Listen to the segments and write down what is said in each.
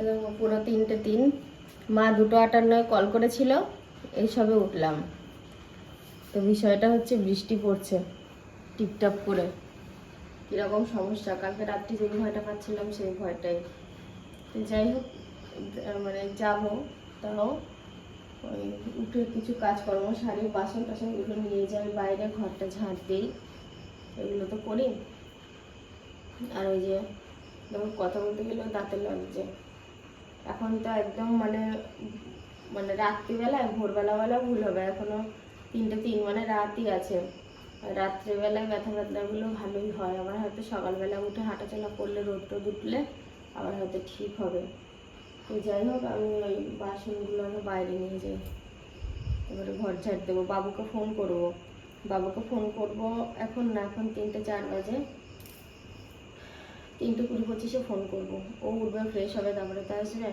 এবং পুরো তিনটে তিন। মা দুটো আটান্নয় কল করেছিল, এইসবে উঠলাম। তো বিষয়টা হচ্ছে বৃষ্টি পড়ছে, টিপটাপ করে। কীরকম সমস্যা? কালকে রাত্রি যে ভয়টা পাচ্ছিলাম সেই ভয়টাই। যাই হোক মানে যাব, তাও ওই উঠে কিছু কাজকর্ম সারি, বাসন টাসন টাসনগুলো নিয়ে যাই, বাইরে ঘরটা ঝাঁট দিই। এগুলো তো করি। আর ওই যে কথা বলতে গেলেও দাঁতের লাগছে এখন তো একদম মানে মানে রাত্রিবেলায় ভোরবেলা বেলা ভুল হবে। এখনও তিনটে তিন মানে রাতই আছে। রাত্রিবেলায় ব্যথা ব্যথাগুলো ভালোই হয়। আবার হয়তো সকালবেলা উঠে হাঁটাচলা করলে রোদ টোদ উঠলে আবার হয়তো ঠিক হবে। তো যাই হোক, আমি ওই বাসনগুলো আমি বাইরে নিয়ে যাই। এবারে ঘর ঝাড় দেবো। বাবুকে ফোন করব। বাবুকে ফোন করব এখন না, এখন তিনটে চার বাজে। তিনটে কুড়ি পঁচিশে ফোন করব। ও উঠবে ফ্রেশ হবে, তারপরে তো আসবে।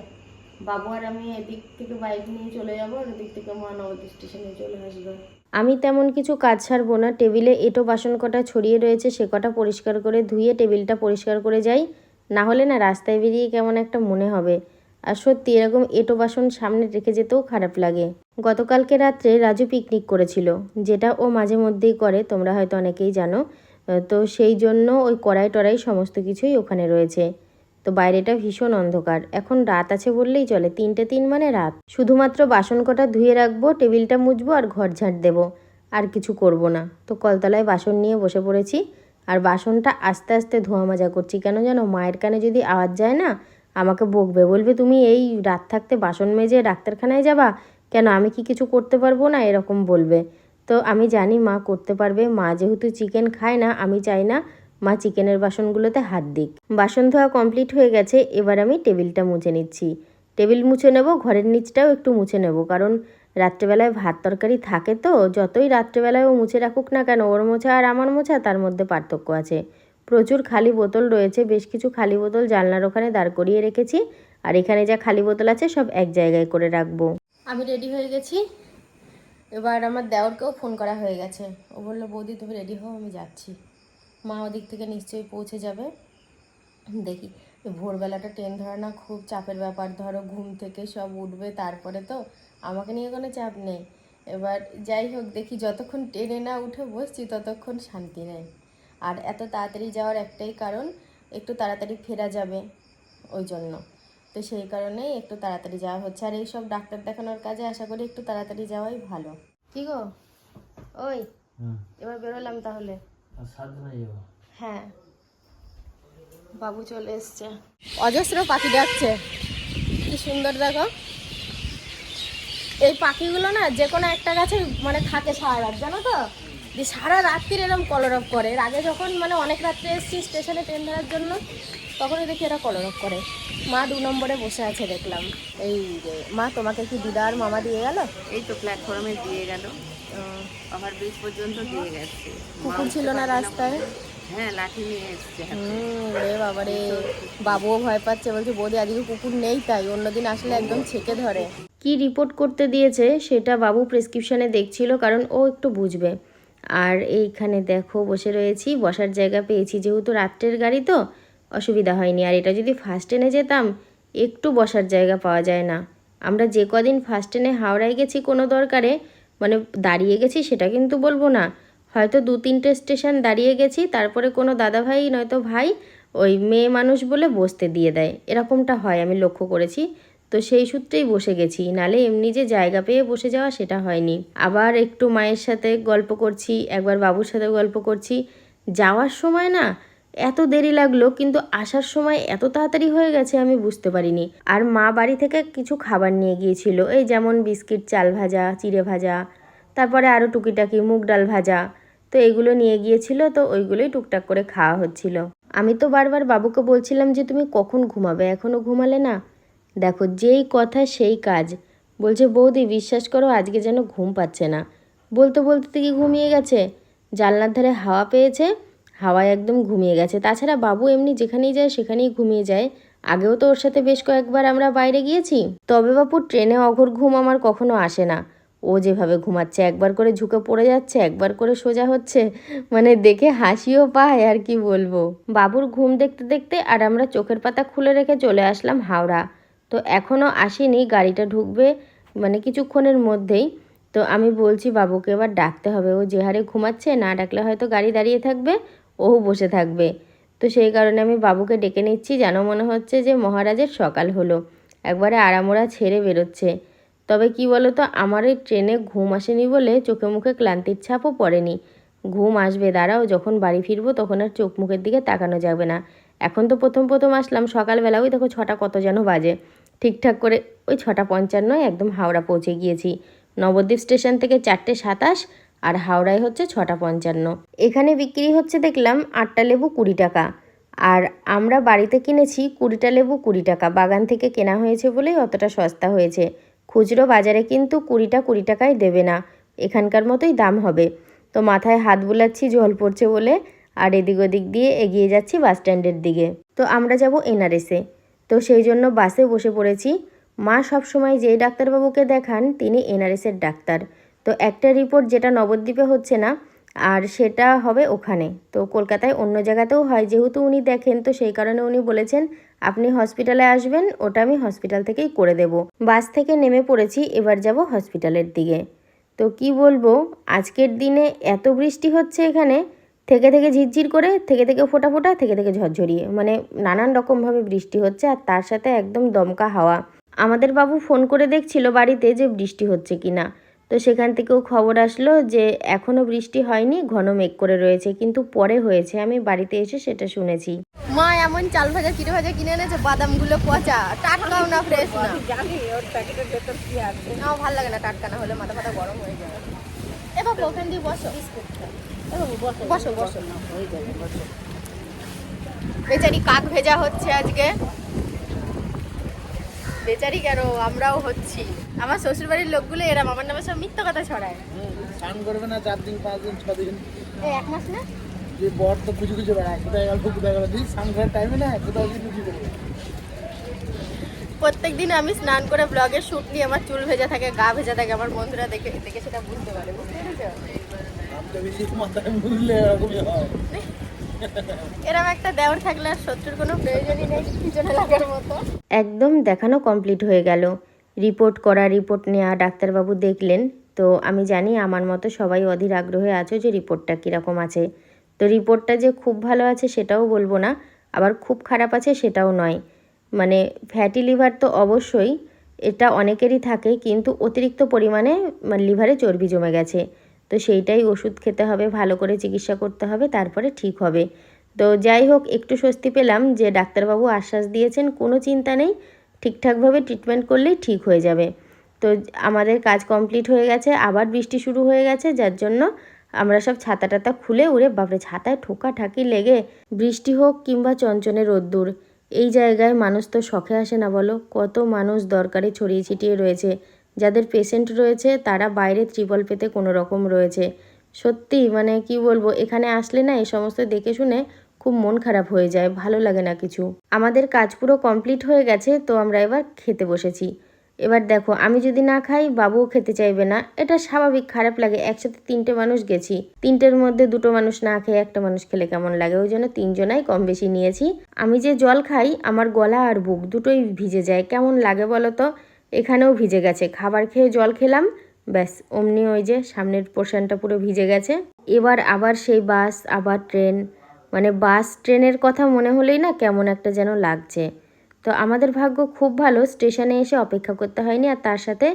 বাবু আর আমি এদিক থেকে বাইক নিয়ে চলে যাব, আর ওদিক থেকে মা নবদ্বীপ স্টেশনে চলে আসবে। আমি তেমন কিছু কাজ ছাড়বো না, টেবিলে এটো বাসন কটা ছড়িয়ে রয়েছে, সে কটা পরিষ্কার করে ধুয়ে টেবিলটা পরিষ্কার করে যাই। না হলে না রাস্তায় বেরিয়ে কেমন একটা মনে হবে। আর সত্যি এরকম এটো বাসন সামনে রেখে যেতেও খারাপ লাগে। গতকালকে রাত্রে রাজু পিকনিক করেছিল। যেটা ও মাঝে মধ্যেই করে, তোমরা হয়তো অনেকেই জানো। তো সেই জন্য ওই কড়াই টড়াই সমস্ত কিছুই ওখানে রয়েছে। তো বাইরেটা ভীষণ অন্ধকার। এখন রাত আছে বললেই চলে। তিনটে তিন মানে রাত। শুধুমাত্র বাসন কটা ধুয়ে রাখব, টেবিলটা মুছবো আর ঘর ঝাঁট দেবো। আর কিছু করব না। তো কলতলায় বাসন নিয়ে বসে পড়েছি। আর বাসনটা আস্তে আস্তে ধোয়া মাজা করছি। কেন জানো? মায়ের কানে যদি আওয়াজ যায় না, আমাকে বকবে। বলবে, তুমি এই রাত থাকতে বাসন মেজে ডাক্তারখানায় যাবা? কেন আমি কি কিছু করতে পারব না? এরকম বলবে। তো আমি জানি মা করতে পারবে। মা যেহেতু চিকেন খায় না, আমি চাই না মা চিকেনের বাসনগুলোতে হাত দিক। বাসন ধোয়া কমপ্লিট হয়ে গেছে, এবার আমি টেবিলটা মুছে নিচ্ছি। টেবিল মুছে নেব, ঘরের নিচটাও একটু মুছে নেব, কারণ রাত্রেবেলায় ভাত তরকারি থাকে তো, যতই রাত্রেবেলায় ও মুছে রাখুক না কেন, ওর মোছা আর আমার মোছা, তার মধ্যে পার্থক্য আছে। প্রচুর খালি বোতল রয়েছে, বেশ কিছু খালি বোতল জানলার ওখানে দাঁড় করিয়ে রেখেছি, আর এখানে যা খালি বোতল আছে, সব এক জায়গায় করে রাখব। আমি রেডি হয়ে গেছি। এবার আমার দেওরকেও ফোন করা হয়ে গেছে। ও বলল, বৌদি, তুমি রেডি হও, আমি যাচ্ছি। মা ওদিক থেকে নিশ্চয়ই পৌঁছে যাবে। দেখি, ভোরবেলাটা ট্রেন ধরা না খুব চাপের ব্যাপার। ধরো ঘুম থেকে সব উঠবে তারপরে তো আমাকে নিয়ে কোনো চাপ নেই। এবার যাই হোক, দেখি যতক্ষণ ট্রেনে না উঠে বসছি, ততক্ষণ শান্তি নেই। আর এত তাড়াতাড়ি যাওয়ার একটাই কারণ, একটু তাড়াতাড়ি ফেরা যাবে, ওই জন্য। তো সেই কারণেই একটু তাড়াতাড়ি যাওয়া হচ্ছে। আর এইসব ডাক্তার দেখানোর কাজে আশা করি একটু তাড়াতাড়ি যাওয়াই ভালো। কি গো? ওই এবার বেরোলাম তাহলে। আর সাধনায় যাব হ্যাঁ। বাবু চলে এসছে। অজস্র পাখি ডাকছে। কি সুন্দর দেখো। এই পাখিগুলো না যে কোনো একটা গাছে মানে থাকে সারা রাত জানো তো? যে সারা রাত্রির এরকম কলরব করে। এর আগে যখন মানে অনেক রাত্রে এসেছি স্টেশনে ট্রেন ধরার জন্য তখনই দেখি এরা কলরব করে। মা দু নম্বরে বসে আছে দেখলাম। এই যে মা তোমাকে কি দিদার মামা দিয়ে গেল? এই তো প্ল্যাটফর্মে দিয়ে গেল। ওভার ব্রিজ পর্যন্ত দিয়ে গেছে। কুকুর ছিল না রাস্তায়? হ্যাঁ লাঠি নিয়ে এসছে রে বাবারে বাবুও ভয় পাচ্ছে বলছে বৌদি আজকে কুকুর নেই তাই অন্যদিন আসলে একদম ছেকে ধরে। কি রিপোর্ট করতে দিয়েছে সেটা বাবু প্রেসক্রিপশনে দেখছিল কারণ ও একটু বুঝবে। আর এইখানে দেখো বসে রয়েছি বসার জায়গা পেয়েছি যেহেতু রাত্রের গাড়ি তো অসুবিধা হয়নি। আর এটা যদি ফার্স্ট ট্রেনে যেতাম, একটু বসার জায়গা পাওয়া যায় না। আমরা যে কদিন ফার্স্ট ট্রেনে হাওড়ায় গেছি কোনো দরকারে মানে দাঁড়িয়ে গেছি সেটা কিন্তু বলব না। হয়তো দু তিনটে স্টেশন দাঁড়িয়ে গেছি, তারপরে কোনো দাদাভাই, নয়তো ভাই, ওই মেয়ে মানুষ বলে বসতে দিয়ে দেয়। এরকমটা হয়, আমি লক্ষ্য করেছি। তো সেই সূত্রেই বসে গেছি। নালে এমনি যে জায়গা পেয়ে বসে যাওয়া সেটা হয়নি। আবার একটু মায়ের সাথে গল্প করছি, একবার বাবুর সাথে গল্প করছি। যাওয়ার সময় না এত দেরি লাগল, কিন্তু আসার সময় এত তাড়াতাড়ি হয়ে গেছে আমি বুঝতে পারিনি। আর মা বাড়ি থেকে কিছু খাবার নিয়ে গিয়েছিল, এই যেমন বিস্কিট, চাল ভাজা, চিড়ে ভাজা, তারপরে আরও টুকিটাকি মুগ ডাল ভাজা, তো এগুলো নিয়ে গিয়েছিল, তো ওইগুলোই টুকটাক করে খাওয়া হচ্ছিল। আমি তো বারবার বাবুকে বলছিলাম যে, তুমি কখন ঘুমাবে? এখনও ঘুমালে না? দেখো, যেই কথা সেই কাজ। বলছে, বৌদি, বিশ্বাস করো, আজকে যেন ঘুম পাচ্ছে না। বলতে বলতে থেকে ঘুমিয়ে গেছে? জানলার ধারে হাওয়া পেয়েছে হাওয়ায় একদম ঘুমিয়ে গেছে। তাছাড়া বাবু এমনি যেখানেই যায় সেখানেই ঘুমিয়ে যায়। আগেও তো ওর সাথে বেশ কয়েকবার আমরা বাইরে গিয়েছি। তবে বাপু, ট্রেনে অঘর ঘুম আমার কখনো আসে না। ও যেভাবে ঘুমাচ্ছে, একবার করে ঝুঁকে পড়ে যাচ্ছে, একবার করে সোজা হচ্ছে মানে দেখে হাসিও পায়, আর কি বলব। বাবুর ঘুম দেখতে দেখতে আর আমরা চোখের পাতা খুলে রেখে চলে আসলাম হাওড়া। তো এখনও আসেনি, গাড়িটা ঢুকবে মানে কিছুক্ষণের মধ্যেই। তো আমি বলছি, বাবুকে এবার ডাকতে হবে। ও যে হারে ঘুমাচ্ছে, না ডাকলে হয়তো গাড়ি দাঁড়িয়ে থাকবে। ও বসে থাকবে। তো সেই কারণে আমি বাবুকে ডেকে নিচ্ছি, যেন মনে হচ্ছে যে মহারাজের সকাল হলো। একবারে আরামোড়া ছেড়ে বেরোচ্ছে। তবে কি বলো তো আমার এই ট্রেনে ঘুম আসেনি বলে চোখে মুখে ক্লান্তির ছাপও পড়েনি। ঘুম আসবে, দাঁড়াও, যখন বাড়ি ফিরবো তখন আর চোখ মুখের দিকে তাকানো যাবে না। এখন তো প্রথম প্রথম আসলাম, সকালবেলা ওই দেখো ছটা কত যেন বাজে। ঠিকঠাক করে ওই ছটা পঞ্চান্নয় একদম হাওড়া পৌঁছে গিয়েছি। নবদ্বীপ স্টেশন থেকে চারটে সাতাশ আর হাওড়ায় হচ্ছে ছটা পঞ্চান্ন। এখানে বিক্রি হচ্ছে দেখলাম আটটা লেবু কুড়ি টাকা। আর আমরা বাড়িতে কিনেছি কুড়িটা লেবু কুড়ি টাকা। বাগান থেকে কেনা হয়েছে বলেই অতটা সস্তা হয়েছে। খুচরো বাজারে কিন্তু কুড়িটা কুড়ি টাকায় দেবে না। এখানকার মতোই দাম হবে। তো মাথায় হাত বুলাচ্ছি, জল পড়ছে বলে। আর এদিক ওদিক দিয়ে এগিয়ে যাচ্ছি বাস স্ট্যান্ডের দিকে। তো আমরা যাব এনআরএসে তো সেই জন্য বাসে বসে পড়েছি। মা সবসময় যেই ডাক্তারবাবুকে দেখান, তিনি এনআরএসের ডাক্তার। তো একটা রিপোর্ট যেটা নবদ্বীপে হচ্ছে না, আর সেটা হবে ওখানে। তো কলকাতায় অন্য জায়গাতেও হয়, যেহেতু উনি দেখেন, তো সেই কারণে উনি বলেছেন, আপনি হসপিটালে আসবেন, ওটা আমি হসপিটাল থেকেই করে দেব। বাস থেকে নেমে পড়েছি, এবার যাব হসপিটালের দিকে। তো কি বলব, আজকের দিনে এত বৃষ্টি হচ্ছে এখানে, থেকে থেকে ঝিরঝির করে, থেকে থেকে ফোটা ফোটা, থেকে থেকে ঝরঝরিয়ে। মানে নানান রকমভাবে বৃষ্টি হচ্ছে, আর তার সাথে একদম দমকা হাওয়া। আমাদের বাবু ফোন করে দেখছিল বাড়িতে যে বৃষ্টি হচ্ছে কি না তো সেখান থেকেও খবর আসলো যে এখনও বৃষ্টি হয়নি, ঘন মেঘ করে রয়েছে, কিন্তু পরে হয়েছে। আমি বাড়িতে এসে সেটা শুনেছি। মা, এমন চাল ভাজা কিনে ভাজা কিনে এনেছে? বাদামগুলো পচা। টাটকাও না ফ্রেশ না। জানি ওর প্যাকেটের ভেতর কি আছে আমার ভালো লাগে না টাটকা, না হলে মাথা ফাতা গরম হয়ে যাবে এ বাবু, ওখান দিয়ে বসো। বসো বসো হয়ে যাবে বসো। বেচারি কাক ভেজা হচ্ছে আজকে। বেচারি কেন? আমরাও হচ্ছি। আমার শ্বশুর বাড়ির লোকগুলো এরম আমার নামে সব মিথ্যা কথা ছড়ায়। স্নান করবে না চার দিন পাঁচ দিন ছ দিন। এক মাস না? যে বর তো খুঁজে খুঁজে বেড়ায় কোথায় গেল কোথায় গেল। দিই স্নান করার টাইমে না কোথাও গিয়ে খুঁজে করবে প্রত্যেক দিন আমি স্নান করে ব্লগের শ্যুট নিয়ে আমার চুল ভেজা থাকে গা ভেজা থাকে আমার বন্ধুরা দেখে দেখে সেটা বুঝতে পারে। বুঝতে পেরেছ? এরম একটা দেওয়ার থাকলে আর শত্রুর কোনো প্রয়োজনই নেই পিছনে লাগার মতো। একদম দেখানো কমপ্লিট হয়ে গেল। রিপোর্ট করা রিপোর্ট নেওয়া ডাক্তারবাবু দেখলেন। তো আমি জানি আমার মতো সবাই অধীর আগ্রহে আছো যে রিপোর্টটা কীরকম আছে। তো রিপোর্টটা যে খুব ভালো আছে সেটাও বলব না, আবার খুব খারাপ আছে সেটাও নয়। মানে ফ্যাটি লিভার তো অবশ্যই, এটা অনেকেরই থাকে, কিন্তু অতিরিক্ত পরিমাণে মানে লিভারে চর্বি জমে গেছে। তো সেইটাই ওষুধ খেতে হবে, ভালো করে চিকিৎসা করতে হবে, তারপরে ঠিক হবে। তো যাই হোক, একটু স্বস্তি পেলাম যে ডাক্তারবাবু আশ্বাস দিয়েছেন, কোনো চিন্তা নেই, ঠিকঠাকভাবে ট্রিটমেন্ট করলেই ঠিক হয়ে যাবে। তো আমাদের কাজ কমপ্লিট হয়ে গেছে, আবার বৃষ্টি শুরু হয়ে গেছে, যার জন্য আমরা সব ছাতা টাতা খুলে উড়ে, বাপরে, ছাতায় ঠোকা ঠাকি লেগে বৃষ্টি হোক কিংবা চঞ্চনে রোদ্দুর, এই জায়গায় মানুষ তো শখে আসে না বলো? কত মানুষ দরকারে ছড়িয়ে ছিটিয়ে রয়েছে। যাদের পেশেন্ট রয়েছে, তারা বাইরে ত্রিপল পেতে কোনো রকম রয়েছে। সত্যি মানে কি বলব, এখানে আসলে না, এই সমস্ত দেখে শুনে খুব মন খারাপ হয়ে যায়, ভালো লাগে না কিছু। আমাদের কাজ পুরো কমপ্লিট হয়ে গেছে, তো আমরা এবার খেতে বসেছি। এবার দেখো, আমি যদি না খাই, বাবুও খেতে চাইবে না। এটা স্বাভাবিক, খারাপ লাগে। একসাথে তিনটে মানুষ গেছি। তিনটের মধ্যে দুটো মানুষ না খেয়ে একটা মানুষ খেলে কেমন লাগে? ওই জন্য তিনজনাই কম বেশি নিয়েছি। আমি যে জল খাই, আমার গলা আর বুক দুটোই ভিজে যায়। কেমন লাগে বলো তো? এখানেও ভিজে গেছে। খাবার খেয়ে জল খেলাম, ব্যাস, অমনি ওই যে সামনের পোর্শনটা পুরো ভিজে গেছে। এবার আবার সেই বাস, আবার ট্রেন মানে বাস ট্রেনের কথা মনে হলেই না কেমন একটা যেন লাগছে। তো আমাদের ভাগ্য খুব ভালো, স্টেশনে এসে অপেক্ষা করতে হয়নি আর তার সাথে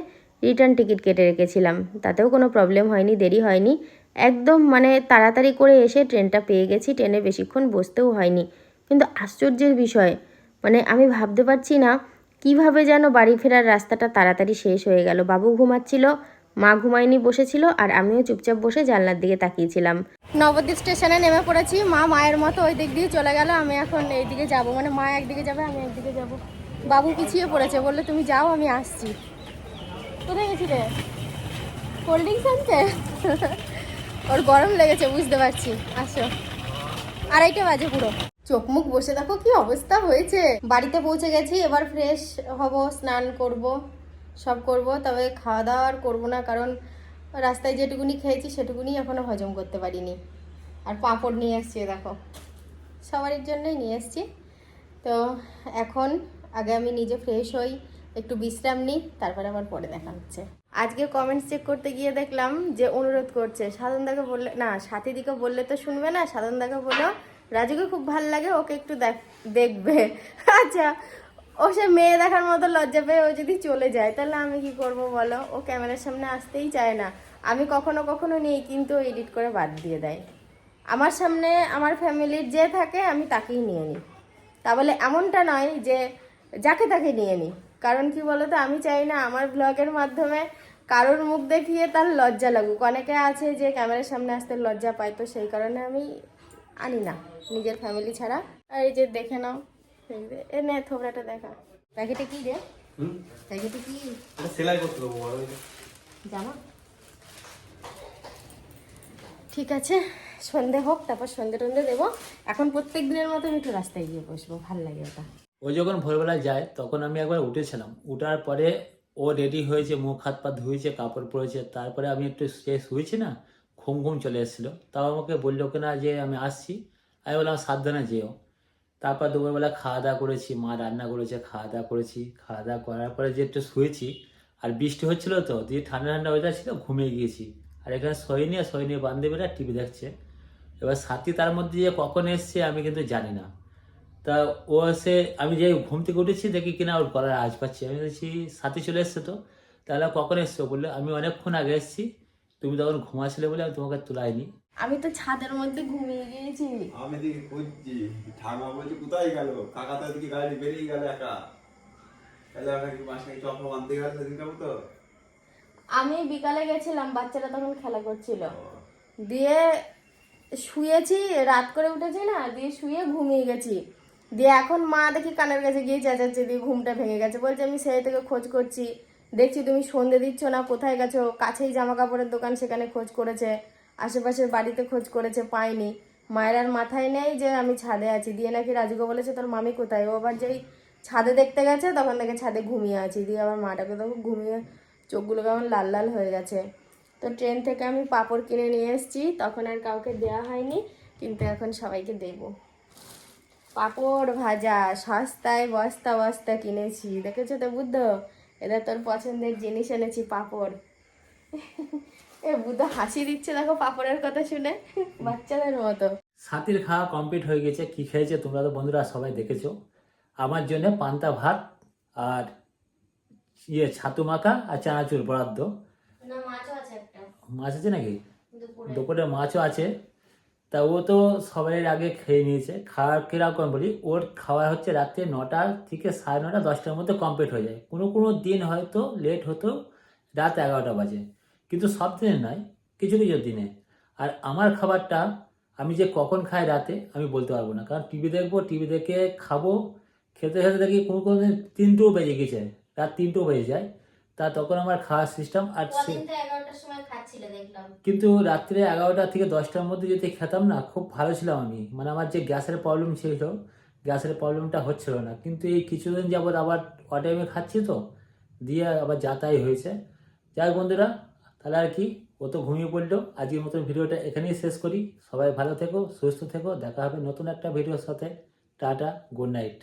রিটার্ন টিকিট কেটে রেখেছিলাম। তাতেও কোনো প্রবলেম হয়নি, দেরি হয়নি। একদম মানে তাড়াতাড়ি করে এসে ট্রেনটা পেয়ে গেছি, ট্রেনে বেশিক্ষণ বসতেও হয়নি। কিন্তু আশ্চর্যের বিষয় মানে আমি ভাবতে পারছি না কীভাবে যেন বাড়ি ফেরার রাস্তাটা তাড়াতাড়ি শেষ হয়ে গেল। বাবু ঘুমাচ্ছিল, মা ঘুমায়নি বসেছিল, আর আমিও চুপচাপ বসে জানলার দিকে তাকিয়েছিলাম। নবদ্বীপ স্টেশনে নেমে পড়েছি। মা মায়ের মতো ওই দিক দিয়ে চলে গেল। আমি এখন এই দিকে যাব। মানে মা একদিকে যাবে, আমি একদিকে যাব। বাবু পিছিয়ে পড়েছে, বললে, তুমি যাও, আমি আসছি। কোথায় গেছি রে কোল্ড ড্রিঙ্কস আনছে ওর গরম লেগেছে, বুঝতে পারছি। আসো। আড়াইটা বাজে পুরো। চোখ মুখ বসে দেখো কি অবস্থা হয়েছে। বাড়িতে পৌঁছে গেছি, এবার ফ্রেশ হব, স্নান করব, সব করব, তবে খাওয়া দাওয়া আর করব না, কারণ রাস্তায় যেটুকুনি খেয়েছি সেটুকুনি এখনও হজম করতে পারিনি। আর পাঁপড় নিয়ে এসছি দেখো সবারই জন্যই নিয়ে এসছি তো এখন আগে আমি নিজে ফ্রেশ হই, একটু বিশ্রাম নিই, তারপরে আবার পরে দেখা হচ্ছে। আজকে কমেন্টস চেক করতে গিয়ে দেখলাম যে অনুরোধ করছে। সাধন দাকে বললে, না সাথীদিকে বললে তো শুনবে না, সাধন দাকে বলো রাজুকে খুব ভালো লাগে, ওকে একটু দেখ- দেখবে। আচ্ছা ও সে মেয়ে দেখার মতো লজ্জা পেয়ে ও যদি চলে যায়, তাহলে আমি কি করব বলো? ও ক্যামেরার সামনে আসতেই চায় না। আমি কখনো কখনো নেই, কিন্তু এডিট করে বাদ দিয়ে দেয়। আমার সামনে আমার ফ্যামিলির যে থাকে, আমি তাকেই নিয়ে নিই। তা বলে এমনটা নয় যে যাকে তাকে নিয়ে নিই। কারণ কি বলতো, আমি চাই না আমার ব্লগের মাধ্যমে কারোর মুখ দেখিয়ে তার লজ্জা লাগুক। অনেকে আছে যে ক্যামেরার সামনে আসতে লজ্জা পায়, তো সেই কারণে আমি আনি না নিজের ফ্যামিলি ছাড়া। আর এই যে দেখে নাও এই যে, এ নে থোবড়াটা দেখা। প্যাকেটে কি রে? প্যাকেটে কি? সেলাই করতে দেবো জামা? ঠিক আছে সন্ধে হোক তারপর সন্ধে টন্ধে দেবো। এখন প্রত্যেক দিনের মতো আমি একটু রাস্তায় গিয়ে বসবো ভালো লাগে ওটা। ও যখন ভোরবেলায় যায় তখন আমি একবার উঠেছিলাম। উঠার পরে ও রেডি হয়েছে মুখ হাত পা ধুয়েছে কাপড় পরেছে তারপরে আমি একটু শুয়েছি না ঘুম ঘুম চলে এসেছিল। তাও আমাকে বলল কিনা যে আমি আসছি। আমি বললাম, সাবধানে যেও। তারপর দুপুরবেলা খাওয়া দাওয়া করেছি, মা রান্না করেছে, খাওয়া দাওয়া করেছি। খাওয়া দাওয়া করার পরে যে একটু শুয়েছি, আর বৃষ্টি হচ্ছিল তো, দিয়ে ঠান্ডা ঠান্ডা ওয়েদার ছিল, ঘুমিয়ে গিয়েছি। আর এখানে শোয়নি আর শোয়নি বান্ধবীরা টিভি দেখছে। এবার সাথী তার মধ্যে যে কখন এসছে আমি কিন্তু জানি না। তা ও এসে, আমি যে ঘুম থেকে উঠেছি, দেখি কিনা ওর গলার আজ পাচ্ছি। আমি বলছি, সাথী চলে এসছে তো? তাহলে কখন এসছো? বললে, আমি অনেকক্ষণ আগে এসেছি। তুমি তখন ঘুমাছিলে বলে আমি তোমাকে তোলাইনি। আমি তো ছাদের মধ্যে ঘুমিয়ে গিয়েছি। আমি দিকে খুঁজছি ঠাকুমা বলছি কোথায় গেল? কাকা তো দিকে গাড়ি বেরিয়ে গেল একা। তাহলে একা কি মাসে চপ্পল আনতে গেল সেদিন কাবো তো? আমি বিকালে গেছিলাম বাচ্চারা তখন খেলা করছিল। দিয়ে শুয়েছি রাত করে উঠেছি না দিয়ে শুয়ে ঘুমিয়ে গেছি। দিয়ে এখন মা দেখি কানের কাছে গিয়ে চেঁচাচ্ছে দিয়ে ঘুমটা ভেঙে গেছে। বলছে আমি সেই থেকে খোঁজ করছি। দেখছি তুমি সন্ধে দিচ্ছ না, কোথায় গেছো? কাছেই জামা কাপড়ের দোকান, সেখানে খোঁজ করেছে। আশেপাশের বাড়িতে খোঁজ করেছে পাইনি মায়ের আর মাথায় নেই যে আমি ছাদে আছি। দিয়ে নাকি রাজুকে বলেছে, তোর মামি কোথায়? ও আবার যেই ছাদে দেখতে গেছে, তখন দেখে ছাদে ঘুমিয়ে আছি। দিয়ে আবার মাটাকে তখন ঘুমিয়ে চোখগুলো কেমন লাল লাল হয়ে গেছে। তো ট্রেন থেকে আমি পাপড় কিনে নিয়ে এসেছি। তখন আর কাউকে দেওয়া হয়নি, কিন্তু এখন সবাইকে দেবো। পাপড় ভাজা, সস্তায় বস্তা বস্তা কিনেছি। দেখেছ তো বুদ্ধ? এটা তোর পছন্দের জিনিস এনেছি পাঁপড়। এ বুদ্ধ হাসি দিচ্ছে দেখো পাপড়ের কথা শুনে। বাচ্চাদের মতো। সাথীর খাওয়া কমপ্লিট হয়ে গেছে কি খেয়েছে তোমরা তো বন্ধুরা সবাই দেখেছ। আমার জন্য পান্তা ভাত আর ইয়ে ছাতু মাখা আর চানাচুর বরাদ্দ। না মাছও আছে একটা। মাছ আছে নাকি? দুপুরে মাছও আছে। তা ও তো সবাই আগে খেয়ে নিয়েছে। খাওয়ার কীরকম বলি? ওর খাওয়া হচ্ছে রাত্রে নটা থেকে সাড়ে নটা, দশটার মধ্যে কমপ্লিট হয়ে যায়। কোনো কোনো দিন হয়তো লেট হতো, রাত এগারোটা বাজে। কিন্তু সব দিনে নয়, কিছু কিছু দিনে। আর আমার খাবারটা আমি যে কখন খাই রাতে, আমি বলতে পারব না। কারণ টিভি দেখব, টিভি দেখে খাব, খেতে খেতে দেখি কোনো কোনো দিন তিনটেও বেজে গেছে। রাত তিনটেও বেজে যায়। তা তখন আমার খাওয়ার সিস্টেম আর কিন্তু রাত্রে এগারোটা থেকে দশটার মধ্যে যদি খেতাম না, খুব ভালো ছিলাম আমি। মানে আমার যে গ্যাসের প্রবলেম ছিল, গ্যাসের প্রবলেমটা হচ্ছিল না। কিন্তু এই কিছুদিন যাবৎ আবার অটাইমে খাচ্ছি তো, দিয়ে আবার যাতাই হয়েছে। যাই বন্ধুরা, তাহলে আর কি, ও তো ঘুমিয়ে পড়ল। আজকের মতন ভিডিওটা এখানেই শেষ করি। সবাই ভালো থেকো, সুস্থ থেকো। দেখা হবে নতুন একটা ভিডিওর সাথে। Tata good night